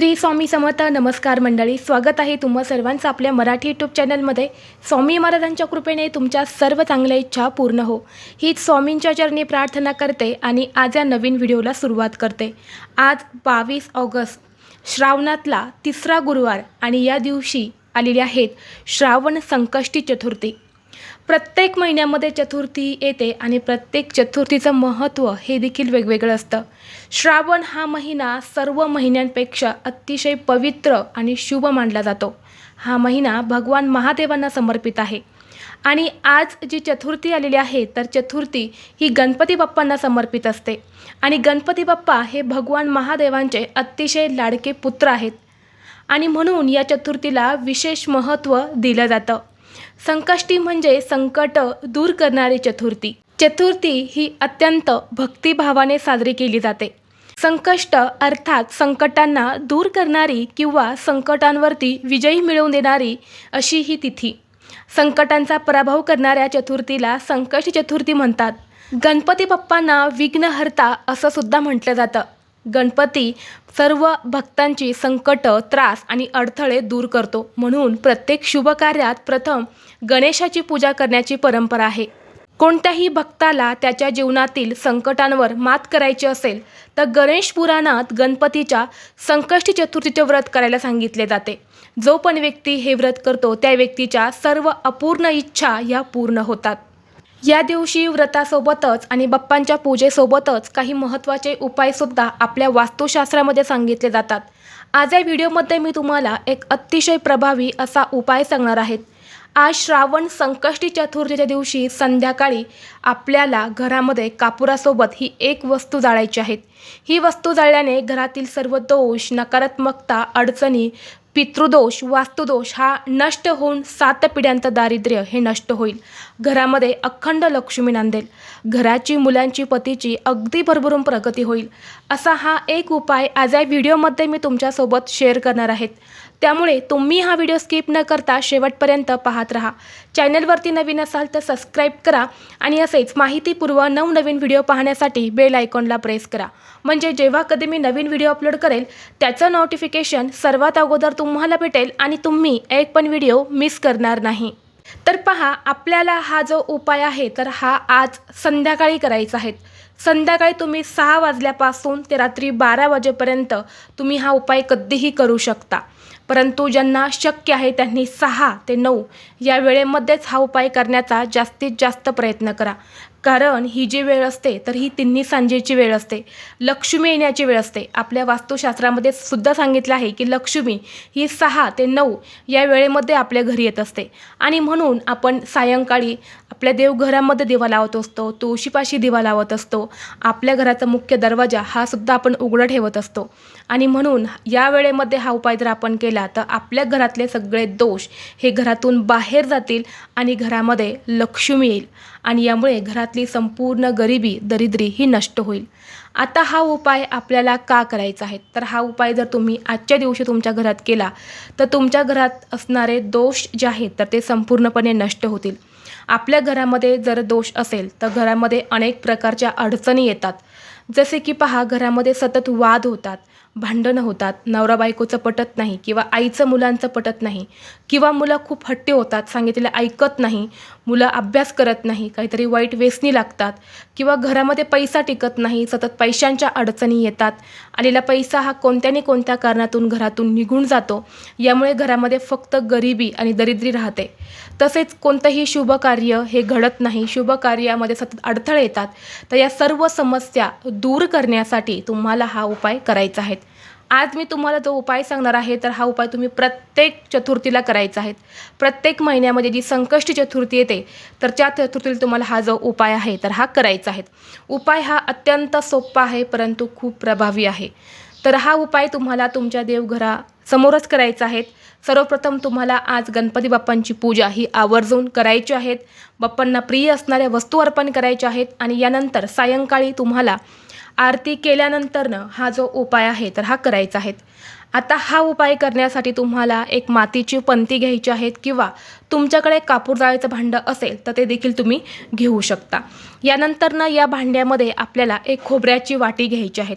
श्री स्वामी समर्थ नमस्कार मंडळी स्वागत आहे तुम्हा सर्वांचं आपल्या मराठी यूट्यूब चॅनलमध्ये. स्वामी महाराजांच्या कृपेने तुमच्या सर्व चांगल्या इच्छा पूर्ण हो. हीच स्वामींच्या चरणी प्रार्थना करते आणि आज या नवीन व्हिडिओला सुरुवात करते. आज बावीस ऑगस्ट श्रावणातला तिसरा गुरुवार आणि या दिवशी आलेली आहेत श्रावण संकष्टी चतुर्थी. प्रत्येक महिन्यामध्ये चतुर्थी येते आणि प्रत्येक चतुर्थीचं महत्त्व हे देखील वेगवेगळं असतं. श्रावण हा महिना सर्व महिन्यांपेक्षा अतिशय पवित्र आणि शुभ मानला जातो. हा महिना भगवान महादेवांना समर्पित आहे. आणि आज जी चतुर्थी आलेली आहे तर चतुर्थी ही गणपती बाप्पांना समर्पित असते. आणि गणपती बाप्पा हे भगवान महादेवांचे अतिशय लाडके पुत्र आहेत. आणि म्हणून या चतुर्थीला विशेष महत्त्व दिलं जातं. संकष्टी म्हणजे संकट दूर करणारी चतुर्थी. चतुर्थी ही अत्यंत भक्तिभावाने साजरी केली जाते. संकष्ट अर्थात संकटांना दूर करणारी किंवा संकटांवरती विजयी मिळवून देणारी अशी ही तिथी. संकटांचा पराभव करणाऱ्या चतुर्थीला संकष्टी चतुर्थी म्हणतात. गणपती बाप्पांना विघ्नहर्ता असं सुद्धा म्हटलं जातं. गणपती सर्व भक्तांची संकट त्रास आणि अडथळे दूर करतो. म्हणून प्रत्येक शुभ कार्यात प्रथम गणेशाची पूजा करण्याची परंपरा आहे. कोणत्याही भक्ताला त्याच्या जीवनातील संकटांवर मात करायची असेल तर गणेश पुराणात गणपतीच्या संकष्टी चतुर्थीचे व्रत करायला सांगितले जाते. जो पण व्यक्ती हे व्रत करतो त्या व्यक्तीच्या सर्व अपूर्ण इच्छा या पूर्ण होतात. या दिवशी व्रतासोबतच आणि बाप्पांच्या पूजेसोबतच काही महत्त्वाचे उपायसुद्धा आपल्या वास्तुशास्त्रामध्ये सांगितले जातात. आज या व्हिडिओमध्ये मी तुम्हाला एक अतिशय प्रभावी असा उपाय सांगणार आहेत आज श्रावण संकष्टी चतुर्थीच्या दिवशी संध्याकाळी आपल्याला घरामध्ये कापुरासोबत ही एक वस्तू जाळायची आहेत ही वस्तू जाळल्याने घरातील सर्व दोष नकारात्मकता अडचणी पितृदोष वास्तुदोष हा नष्ट होऊन सात पिढ्यांचं दारिद्र्य हे नष्ट होईल. घरामध्ये अखंड लक्ष्मी नांदेल. घराची मुलांची पतीची अगदी भरभरून प्रगती होईल. असा हा एक उपाय आज या व्हिडिओमध्ये मी तुमच्यासोबत शेअर करणार आहेत त्यामुळे तुम्ही हा व्हिडिओ स्किप न करता शेवटपर्यंत पाहत राहा. चॅनलवरती नवीन असाल तर सबस्क्राईब करा आणि असेच माहितीपूर्व नवनवीन व्हिडिओ पाहण्यासाठी बेल आयकॉनला प्रेस करा. म्हणजे जेव्हा कधी मी नवीन व्हिडिओ अपलोड करेल त्याचं नोटिफिकेशन सर्वात अगोदर तुम्हाला भेटेल आणि तुम्ही एक पण व्हिडिओ मिस करणार नाही. तर पहा आपल्याला हा जो उपाय आहे तर हा आज संध्याकाळी करायचा आहे. संध्याकाळी तुम्ही सहा वाजल्यापासून ते रात्री बारा वाजेपर्यंत तुम्ही हा उपाय कधीही करू शकता. परंतु ज्यांना शक्य आहे त्यांनी सहा ते नऊ या वेळेमध्येच हा उपाय करण्याचा जास्तीत जास्त प्रयत्न करा. कारण ही जी वेळ असते तर ही तिन्ही सांजेची वेळ असते. लक्ष्मी येण्याची वेळ असते. आपल्या वास्तुशास्त्रामध्ये सुद्धा सांगितलं आहे की लक्ष्मी ही सहा ते नऊ या वेळेमध्ये आपल्या घरी येत असते. आणि म्हणून आपण सायंकाळी आपल्या देवघरामध्ये दिवा लावत असतो तुळशीपाशी दिवा लावत असतो. आपल्या घराचा मुख्य दरवाजा हा सुद्धा आपण उघडं ठेवत असतो. आणि म्हणून या वेळेमध्ये हा उपाय जर आपण केला तर आपल्या घरातले सगळे दोष हे घरातून बाहेर जातील आणि घरामध्ये लक्ष्मी येईल. आणि यामुळे घरातली संपूर्ण गरिबी दरिद्री ही नष्ट होईल. आता हा उपाय आपल्याला का करायचा आहे? तर हा उपाय जर तुम्ही आजच्या दिवशी तुमच्या घरात केला तर तुमच्या घरात असणारे दोष जे आहेत तर ते संपूर्णपणे नष्ट होतील. आपल्या घरामध्ये जर दोष असेल तर घरामध्ये अनेक प्रकारच्या अडचणी येतात. जसे की पहा घरामध्ये सतत वाद होतात. भांडणं होतात नवरा बायकोचं पटत नाही किंवा आईचं मुलांचं पटत नाही किंवा मुलं खूप हट्टी होतात सांगितलेलं ऐकत नाही मुलं अभ्यास करत नाही काहीतरी वाईट वेसनी लागतात किंवा घरामध्ये पैसा टिकत नाही सतत पैशांच्या अडचणी येतात. आलेला पैसा हा कोणत्याने कोणत्या कारणातून घरातून निघून जातो यामुळे घरामध्ये फक्त गरिबी आणि दरिद्री राहते. तसेच कोणतंही शुभ कार्य हे घडत नाही शुभ कार्यामध्ये सतत अडथळे येतात तर या सर्व समस्या दूर करण्यासाठी तुम्हाला हा उपाय करायचा आहे. आज मी तुम्हाला जो उपाय सांगणार आहे तर हा उपाय तुम्ही प्रत्येक चतुर्थीला करायचा आहे. प्रत्येक महिन्यामध्ये जी संकष्टी चतुर्थी येते तर त्या चतुर्थीला तुम्हाला हा जो उपाय आहे तर हा करायचा आहे. उपाय हा अत्यंत सोपा आहे परंतु खूप प्रभावी आहे. तर हा उपाय तुम्हाला तुमच्या देवघरासमोरच करायचा आहे. सर्वप्रथम तुम्हाला आज गणपती बाप्पांची पूजा ही आवर्जून करायची आहेत बाप्पांना प्रिय असणाऱ्या वस्तू अर्पण करायच्या आहेत आणि यानंतर सायंकाळी तुम्हाला आरती केल्यानंतरनं हा जो उपाय आहे तर हा करायचा आहे. आता हा उपाय करण्यासाठी तुम्हाला एक मातीची पंती घ्यायची आहेत किंवा तुमच्याकडे कापूर जाळीचं भांडं असेल तर ते देखील तुम्ही घेऊ शकता. यानंतरनं या भांड्यामध्ये आपल्याला एक खोबऱ्याची वाटी घ्यायची आहेत.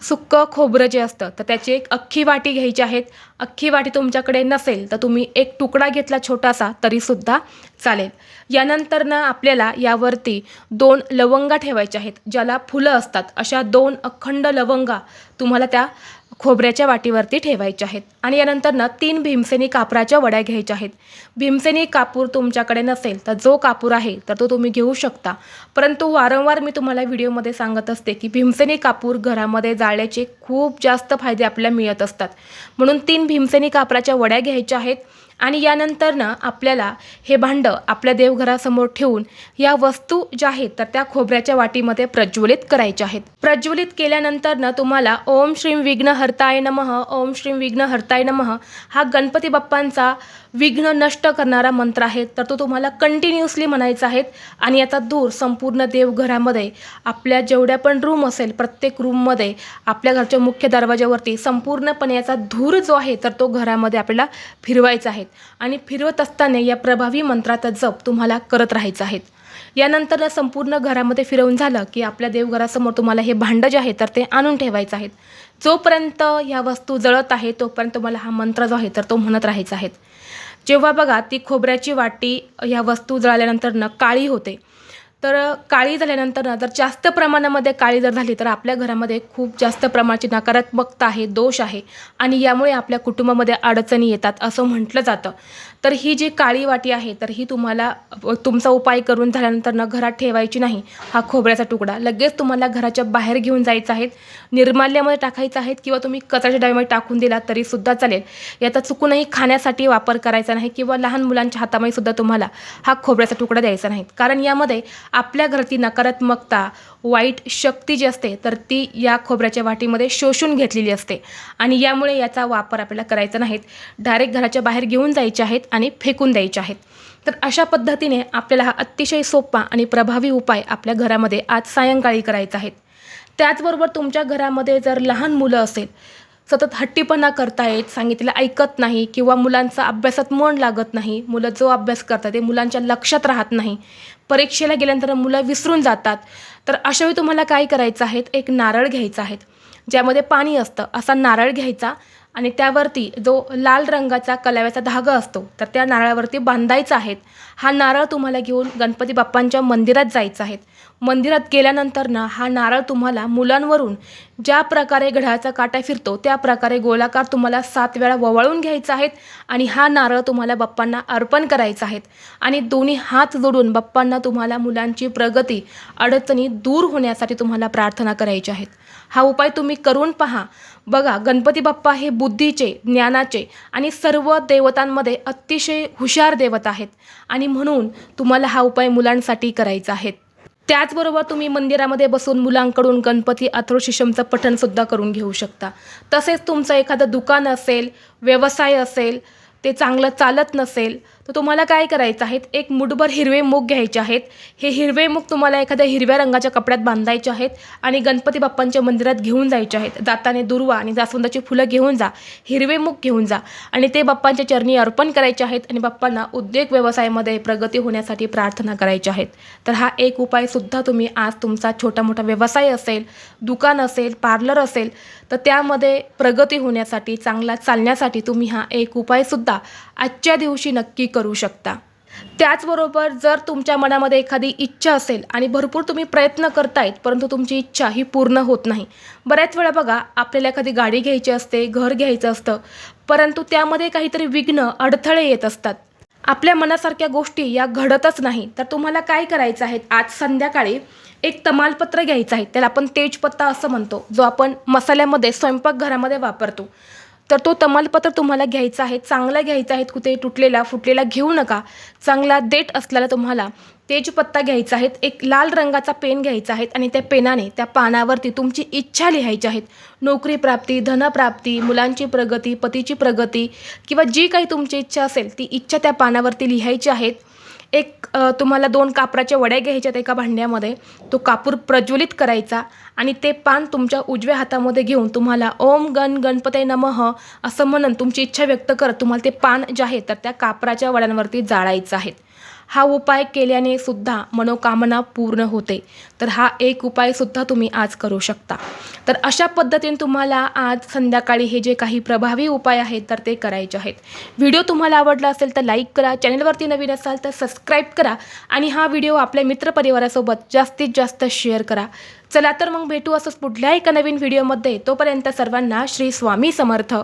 सुक्कं खोबरं जे असतं तर त्याची एक अख्खी वाटी घ्यायची आहेत अख्खी वाटी तुमच्याकडे नसेल तर तुम्ही एक तुकडा घेतला छोटासा तरीसुद्धा चालेल. यानंतर ना आपल्याला यावरती दोन लवंगा ठेवायच्या आहेत ज्याला फुलं असतात. अशा दोन अखंड लवंगा तुम्हाला त्या खोबऱ्याच्या वाटीवरती ठेवायच्या आहेत. आणि यानंतर ना तीन भीमसेनी कापराच्या वड्या घ्यायच्या आहेत. भीमसेनी कापूर तुमच्याकडे नसेल तर जो कापूर आहे तर तो तुम्ही घेऊ शकता. परंतु वारंवार मी तुम्हाला व्हिडिओमध्ये सांगत असते की भीमसेनी कापूर घरामध्ये जाळल्याचे खूप जास्त फायदे आपल्याला मिळत असतात. म्हणून तीन भीमसेनी कापराच्या वड्या घ्यायच्या आहेत. आणि यानंतरनं आपल्याला हे भांडं आपल्या देवघरासमोर ठेवून या वस्तू ज्या आहेत तर त्या खोबऱ्याच्या वाटीमध्ये प्रज्वलित करायच्या आहेत. प्रज्वलित केल्यानंतरनं तुम्हाला ओम श्रीम विघ्नहर्ताय नमः ओम श्रीम विघ्नहर्ताय नमः हा गणपती बाप्पांचा विघ्न नष्ट करणारा मंत्र आहे. तर तो तुम्हाला कंटिन्युअसली म्हणायचा आहे आणि याचा धूर संपूर्ण देवघरामध्ये आपल्या जेवढ्या पण रूम असेल प्रत्येक रूममध्ये आपल्या घरच्या मुख्य दरवाज्यावरती संपूर्णपणे याचा धूर जो आहे तर तो घरामध्ये आपल्याला फिरवायचा आहे. आणि फिरवत असताना या प्रभावी मंत्राचा जप तुम्हाला करत राहायचा आहे. यानंतर संपूर्ण घरामध्ये फिरवून झालं की आपल्या देवघरासमोर तुम्हाला हे भांडं जे आहे तर ते आणून ठेवायचं आहेत जोपर्यंत ह्या वस्तू जळत आहे तोपर्यंत तुम्हाला हा मंत्र जो आहे तर तो म्हणत राहायचा आहे. जेव्हा बघा ती खोबऱ्याची वाटी ह्या वस्तू जळाल्यानंतर न काळी होते. तर काळी झाल्यानंतर ना जर जास्त प्रमाणामध्ये काळी जर झाली तर आपल्या घरामध्ये खूप जास्त प्रमाणाची नकारात्मकता आहे दोष आहे. आणि यामुळे आपल्या कुटुंबामध्ये अडचणी येतात असं म्हटलं जातं. तर ही जी काळी वाटी आहे तर ही तुम्हाला तुमचा उपाय करून झाल्यानंतर न घरात ठेवायची नाही हा खोबऱ्याचा तुकडा. लगेच तुम्हाला घराच्या बाहेर घेऊन जायचा आहे निर्माल्यामध्ये टाकायचा आहे किंवा तुम्ही कचऱ्याच्या डब्यामध्ये टाकून दिला तरीसुद्धा चालेल. याचा चुकूनही खाण्यासाठी वापर करायचा नाही किंवा लहान मुलांच्या हातामध्ये सुद्धा तुम्हाला हा खोबऱ्याचा तुकडा द्यायचा नाही. कारण यामध्ये आपल्या घरातली नकारात्मकता वाईट शक्ती जी असते तर ती या खोबऱ्याच्या वाटीमध्ये शोषून घेतलेली असते. आणि यामुळे याचा वापर आपल्याला करायचा नाहीत डायरेक्ट घराच्या बाहेर घेऊन जायचे आहेत आणि फेकून द्यायचे आहेत. तर अशा पद्धतीने आपल्याला हा अतिशय सोपा आणि प्रभावी उपाय आपल्या घरामध्ये आज सायंकाळी करायचा आहे. त्याचबरोबर तुमच्या घरामध्ये जर लहान मुलं असेल सतत हट्टीपणा करतायत सांगितलेलं ऐकत नाही किंवा मुलांचा अभ्यासात मन लागत नाही मुलं जो अभ्यास करतात ते मुलांच्या लक्षात राहत नाही परीक्षेला गेल्यानंतर मुलं विसरून जातात तर अशावेळी तुम्हाला काय करायचं आहे? एक नारळ घ्यायचा आहे. ज्यामध्ये पाणी असतं. असा नारळ घ्यायचा आणि त्यावरती जो लाल रंगाचा कलाव्याचा धागा असतो तर त्या नारळावरती बांधायचा आहे हा नारळ तुम्हाला घेऊन गणपती बाप्पांच्या मंदिरात जायचं आहे. मंदिरात गेल्यानंतर ना हा नारळ तुम्हाला मुलांवरून ज्या प्रकारे घड्याळाचा काटा फिरतो त्या प्रकारे गोलाकार तुम्हाला सात वेळा ववाळून घ्यायचा आहेत आणि हा नारळ तुम्हाला बाप्पांना अर्पण करायचा आहेत. आणि दोन्ही हात जोडून बाप्पांना तुम्हाला मुलांची प्रगती अडचणी दूर होण्यासाठी तुम्हाला प्रार्थना करायची आहेत. हा उपाय तुम्ही करून पहा. बघा गणपती बाप्पा हे बुद्धीचे ज्ञानाचे आणि सर्व देवतांमध्ये अतिशय हुशार देवता आहेत. आणि म्हणून तुम्हाला हा उपाय मुलांसाठी करायचा आहे. त्याचबरोबर तुम्ही मंदिरामध्ये बसून मुलांकडून गणपती अथ्रोशिशमचं पठणसुद्धा करून घेऊ शकता. तसेच तुमचं एखादं दुकान असेल व्यवसाय असेल ते चांगलं चालत नसेल तर तुम्हाला काय करायचं आहेत एक मुठभर हिरवे मूग घ्यायचे आहेत. हे हिरवे मूग तुम्हाला एखाद्या हिरव्या रंगाच्या कपड्यात बांधायचे आहेत आणि गणपती बाप्पांच्या मंदिरात घेऊन जायचे आहेत. जाताने दुर्वा आणि जास्वंदाची फुलं घेऊन जा. हिरवे मूग घेऊन जा. आणि ते बाप्पांच्या चरणी अर्पण करायचे आहेत आणि बाप्पांना उद्योग व्यवसायामध्ये प्रगती होण्यासाठी प्रार्थना करायची आहेत. तर हा एक उपायसुद्धा तुम्ही आज तुमचा छोटा मोठा व्यवसाय असेल दुकान असेल पार्लर असेल तर त्यामध्ये प्रगती होण्यासाठी चांगला चालण्यासाठी तुम्ही हा एक उपायसुद्धा आजच्या दिवशी नक्की करू करू शकता. त्याचबरोबर जर तुमच्या मनामध्ये एखादी इच्छा असेल आणि भरपूर तुम्ही प्रयत्न करतायत परंतु तुमची इच्छा ही पूर्ण होत नाही. बऱ्याच वेळा बघा आपल्याला एखादी गाडी घ्यायची असते घर घ्यायचं असतं परंतु त्यामध्ये काहीतरी विघ्न अडथळे येत असतात. आपल्या मनासारख्या गोष्टी या घडतच नाही. तर तुम्हाला काय करायचं आहे? आज संध्याकाळी एक तमालपत्र घ्यायचं आहे. त्याला आपण तेजपत्ता असं म्हणतो जो आपण मसाल्यामध्ये स्वयंपाकघरामध्ये वापरतो. तर तो तमालपत्र तुम्हाला घ्यायचा आहे चांगला घ्यायचा आहे कुठे तुटलेला फुटलेला घेऊ नका. चांगला देठ असलेला तुम्हाला तेजपत्ता घ्यायचा आहे एक लाल रंगाचा पेन घ्यायचा आहे आणि त्या पेनाने त्या पानावरती तुमची इच्छा लिहायची आहेत नोकरी प्राप्ती धनप्राप्ती मुलांची प्रगती पतीची प्रगती किंवा जी काही तुमची इच्छा असेल ती इच्छा त्या पानावरती लिहायची आहेत एक तुम्हाला दोन कापराच्या वड्या घ्यायच्यात एका भांड्यामध्ये. तो कापूर प्रज्वलित करायचा आणि ते पान तुमच्या उजव्या हातामध्ये घेऊन तुम्हाला ओम गण गणपते नमः असं म्हणून तुमची इच्छा व्यक्त करत तुम्हाला ते पान जे आहे तर त्या कापराच्या वड्यांवरती जाळायचं आहे. हा उपाय केल्याने सुद्धा मनोकामना पूर्ण होते. तर हा एक उपायसुद्धा तुम्ही आज करू शकता. तर अशा पद्धतीने तुम्हाला आज संध्याकाळी हे जे काही प्रभावी उपाय आहेत तर ते करायचे आहेत. व्हिडिओ तुम्हाला आवडला असेल तर लाईक करा चॅनलवरती नवीन असाल तर सबस्क्राईब करा आणि हा व्हिडिओ आपल्या मित्रपरिवारासोबत जास्तीत जास्त शेअर करा. चला तर मग भेटू असंच पुढल्या एका नवीन व्हिडिओमध्ये. तोपर्यंत सर्वांना श्री स्वामी समर्थ.